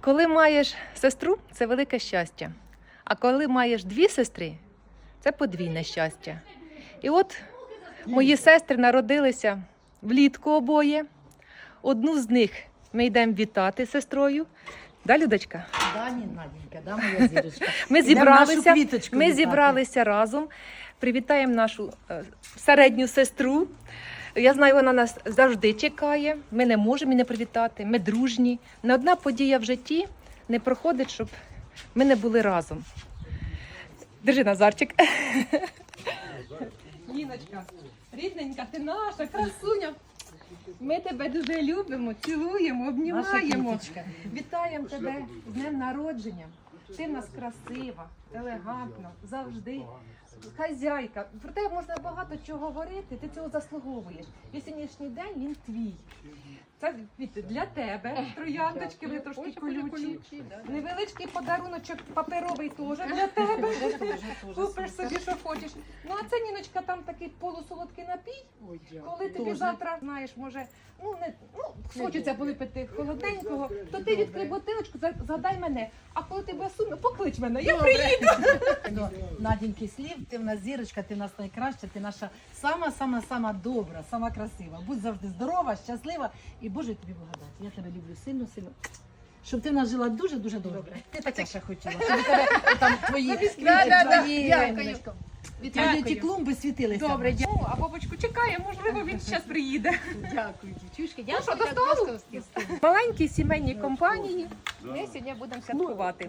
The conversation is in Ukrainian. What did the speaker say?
Коли маєш сестру, це велике щастя. А коли маєш дві сестри, це подвійне щастя. І от мої сестри народилися влітку обоє. Одну з них ми йдемо вітати з сестрою. Да, Людочка? Дані, Наденька, да, моя зірочка. Ми зібралися, ми вітати. зібралися разом. Привітаємо нашу е, середню сестру. Я знаю, вона нас завжди чекає. Ми не можемо її не привітати. Ми дружні. Не одна подія в житті не проходить, щоб ми не були разом. Держи, Назарчик. Ніночка, рідненька, ти наша, красуня. Ми тебе дуже любимо, цілуємо, обнімаємо. Вітаємо тебе з днем народження. Ти в нас красива, елегантна, завжди. Хазяйка. Про тебе можна багато чого говорити, ти цього заслуговуєш. І сьогоднішній день він твій. Це від для тебе. Трояндочки, вони трошки колючі. Невеличкий подаруночок паперовий теж для тебе. Купиш собі, що хочеш. Ну а це Ніночка, там такий полусолодкий напій. Коли тобі завтра знаєш, може, ну не ну хочеться випити холодненького, то ти відкрий бутилочку, за- згадай мене. А коли будеш сумно, поклич мене. Я приїду. Наденьки слів, ти в нас зірочка, ти в нас найкраща, ти наша сама, сама, сама добра, сама красива. Будь завжди здорова, щаслива і Боже тобі благодать. Я тебе люблю сильно, сильно. Щоб ти в нас жила дуже, дуже добре. Ти таке ще хотіла. Щоб у тебе там твої, твої, Дякую. ті клумби світилися. Добре, дякую. А бабочку чекає, можливо, він зараз приїде. Дякую, дівчушки. Ну що, до столу? Маленькій сімейній компанії ми сьогодні будемо святкувати.